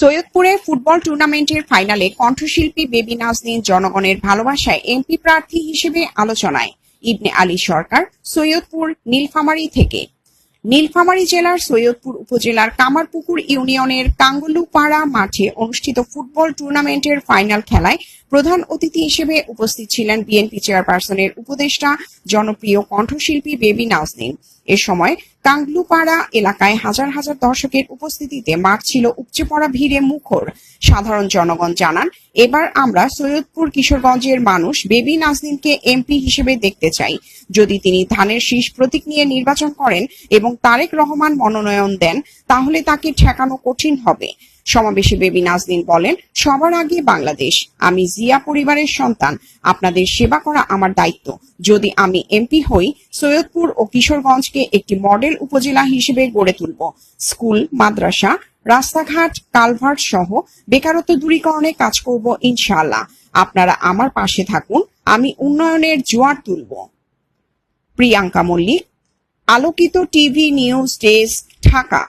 সৈয়দপুরে football টুর্নামেন্টের ফাইনালে কণ্ঠশিল্পী বেবি নাজনীন জনগণের ভালোবাসায় এমপি প্রার্থী হিসেবে আলোচনায় ইবনে আলী সরকার সৈয়দপুর নীলফামারী থেকে। নীলফামারী জেলার সৈয়দপুর উপজেলার কামারপুকুর ইউনিয়নের কাঙ্গলুপাড়া মাঠে অনুষ্ঠিত ফুটবল টুর্নামেন্টের ফাইনাল খেলায় প্রধান অতিথি হিসেবে উপস্থিত ছিলেন বিএনপি চেয়ারপারসনের উপদেষ্টা, জনপ্রিয় কণ্ঠশিল্পী বেবি নাজনীন। এ সময় কাংলুপাড়া এলাকায় হাজার হাজার দর্শকের উপস্থিতিতে মাঠ ছিল উপচে পড়া ভিড়ে মুখর। সাধারণ জনগণ জানান, এবার আমরা সৈয়দপুর কিশোরগঞ্জের মানুষ বেবি নাজনীনকে এমপি হিসেবে দেখতে চাই। যদি তিনি ধানের শীষ প্রতীক নিয়ে নির্বাচন করেন এবং তারেক রহমান মনোনয়ন দেন, তাহলে তাকে ঠেকানো কঠিন হবে। সমাবেশে বেবি নাজনীন বলেন, সবার আগে বাংলাদেশ, আমি জিয়া পরিবারের সন্তান, আপনাদের সেবা করা আমার দায়িত্ব। যদি আমি এমপি হই, সৈয়দপুর ও কিশোরগঞ্জকে একটি মডেল উপজেলা হিসেবে গড়ে তুলব। স্কুল, মাদ্রাসা, রাস্তাঘাট, কালভার্ট সহ বেকারত্ব দূরীকরণে কাজ করব ইনশাল্লাহ আপনারা আমার পাশে থাকুন, আমি উন্নয়নের জোয়ার তুলব। প্রিয়াঙ্কা মল্লিক, আলোকিত টিভি নিউজ ডেস্ক, ঢাকা।